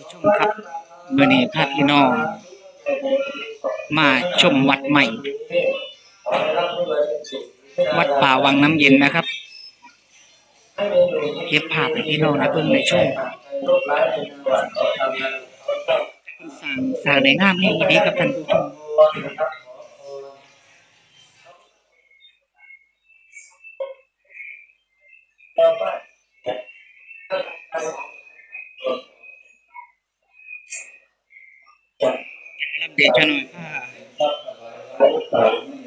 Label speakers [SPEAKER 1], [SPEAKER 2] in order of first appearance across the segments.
[SPEAKER 1] ผู้ชมครับเมื่อนี้พาพี่น้อง มาชมวัดใหม่ วัดป่าวังน้ำเย็นนะครับเก็บภาพให้พี่น้องนะเพิ่งในช่วงสร้างสร้างในงามแห่ดีกับท่านผู้ชม รับเดชะหน่อยค่ะ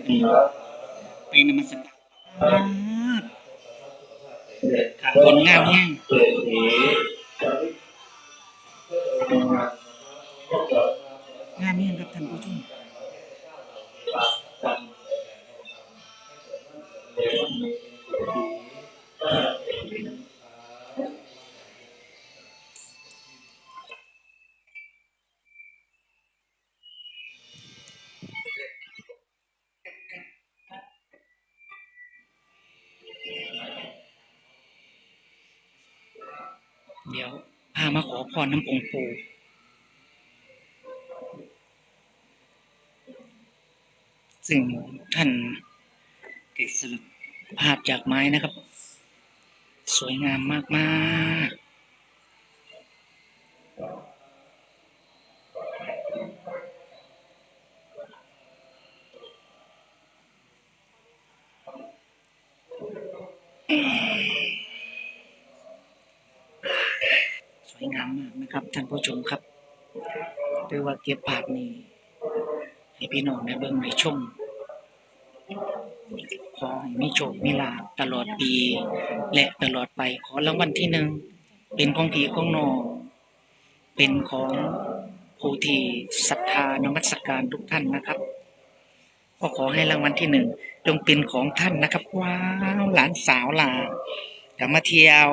[SPEAKER 1] อืมไปนมัสการขาบนงามแห้งงามแห้งครับท่านผู้ชม เดี๋ยวพามาขอพรน้ำองค์ปู่ซึ่งท่านเกิดสลักภาพจากไม้นะครับ สวยงามมากๆส วยงามมากนะครับท่านผู้ชมครับหรือว่าเก็บภาพนี้ให้พี่น้องได้เบิ่งในชมขอให้มีโชคมีลาภตลอดปี และตลอดไปขอรางวัลที่หนึ่งเป็นของผีของนองเป็นของผู้ที่ศรัทธานมัสการทุกท่านนะครับก็ขอให้รางวัลที่หนึ่งจงเป็นของท่านนะครับ ว้าวหลานสาวหลานกลับมาเที่ยว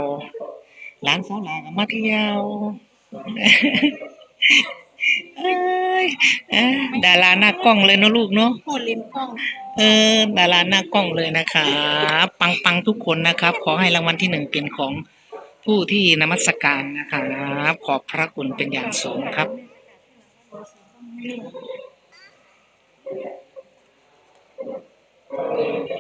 [SPEAKER 1] หลานสาวหลานมาเที่ยวเอ้ยเอ้ยดาราหน้ากล้องเลยเนอะลูกเนาะ
[SPEAKER 2] พูดลิ้นกล้อง
[SPEAKER 1] เออดาราหน้ากล้องเลยนะครับปังปังทุกคนนะครับ ขอให้รางวัลที่หนึ่งเป็นของผู้ที่นมัสการนะครับขอบพระคุณเป็นอย่างสูงครับ
[SPEAKER 2] เ